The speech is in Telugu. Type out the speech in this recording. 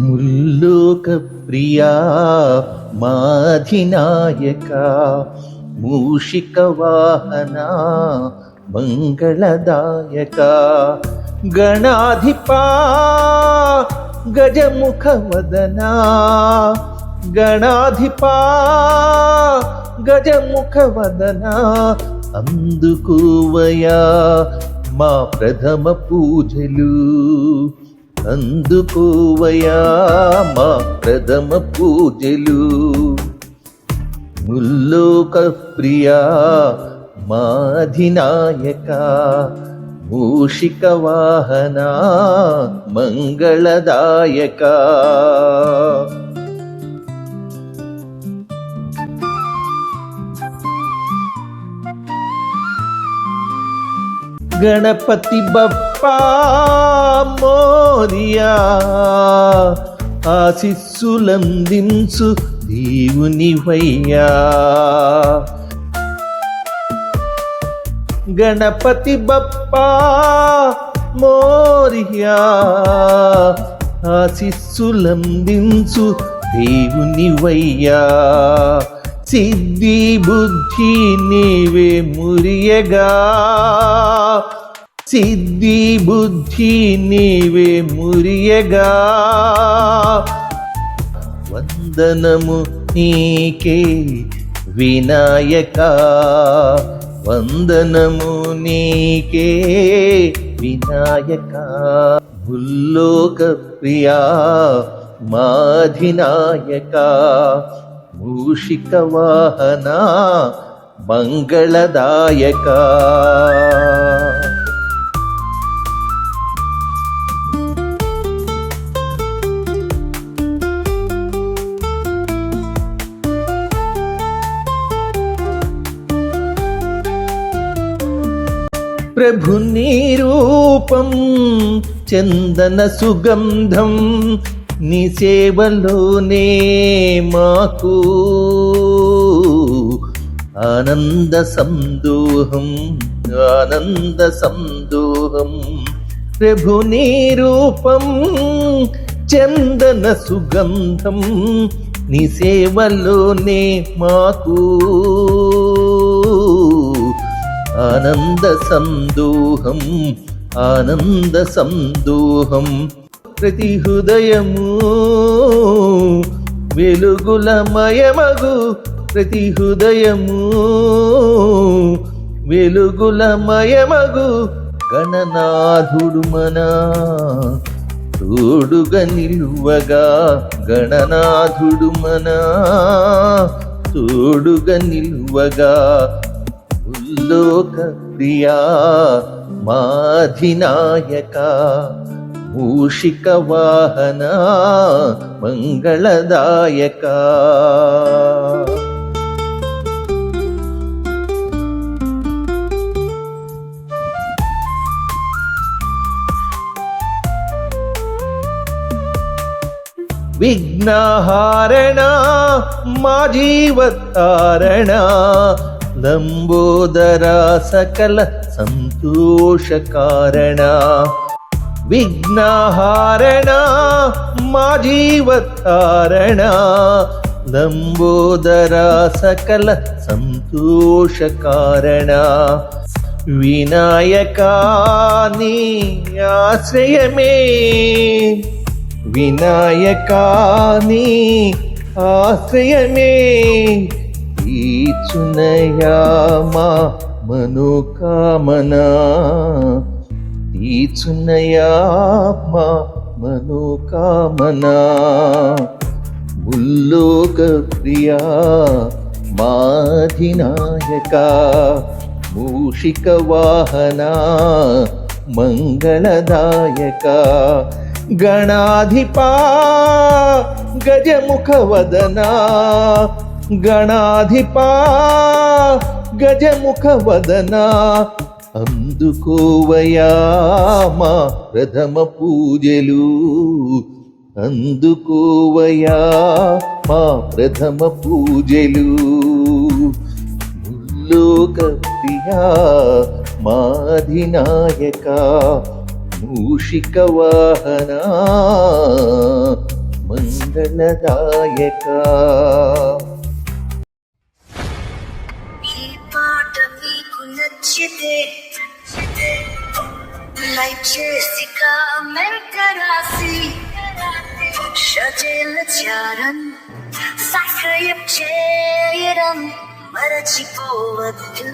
ముల్లోక ప్రియా మాధినాయక మూషిక వాహన మంగళదాయక గణాధిపా గజముఖ వదనా గణాధిపా గజముఖ వదనా అందుకోవయా మా ప్రథమ పూజలు. అందుకోవయా మా ప్రథమ పూజలు. ముల్లోక ప్రియా మాధినాయక మూషిక వాహన మంగళదాయక. గణపతి బప్పా మోరియా ఆశిస్సులందించు దేవునివయ్యా. గణపతి బప్పా మోరియా ఆశిస్సులందించు దేవునివయ్యా. సిద్ధి బుద్ధి నీవే మురియగా. సిద్ధి బుద్ధి నీవే మురియగా. వందనము నీకే వినాయక. వందనము నీకే వినాయక. భుల్లోక ప్రియా మాధినాయక. మూషిక వాహన మంగళదాయక. ప్రభు రూపం చందన సుగంధం నీ సేవలోనే మాకు ఆనంద సందోహం ఆనంద సందోహం. ప్రభు రూపం చందన సుగంధం నీ సేవలోనే మాకు ఆనంద సందోహం ఆనంద సందోహం ప్రతి హృదయము వెలుగులమయమగు ప్రతి హృదయము వెలుగులమయమగు గణనాథుడు మన. తోడుగా నిలువగా గణనాథుడు మన. తోడుగా నిలువగా ఉల్లోక ప్రియా మాధినాయక మూషిక వాహన మంగళదాయక విఘ్నహారణ ದಂಬೋದರ ಸಕಲ ಸಂತೋಷ ಕಾರಣ. ವಿಘ್ನಹಾರಣ ಮಾಜೀವತಾರಣ ದಂಬೋದರ ಸಕಲ ಸಂತೋಷ ಕಾರಣ. ವಿನಾಯಕ, ನೀ ಆಶ್ರಯಮೇ ವಿನಾಯಕ, ನೀ ಆಶ್ರಯಮೇ ति मा मनोकामना ईत्सुनया मा मनोकामना मुल्लोकप्रिया माधिनायका मूषिकवाहना मङ्गलदायका गणाधिपा गजमुखवदना మాధినాయక గణాధిపా గజముఖ వదనా గణాధిపా అందుకోవయా ప్రథమ పూజలు అందుకోవయా మా ప్రథమ పూజలు ముల్లోక ప్రియా మాధినాయక మూషిక వాహన మంగళదాయక పాట మీకు నచ్చితే లైక్ చేసి కామెంట్ రాసి షజేల చారన్ సబ్స్క్రైబ్ చేయడం మరచిపోవద్దు.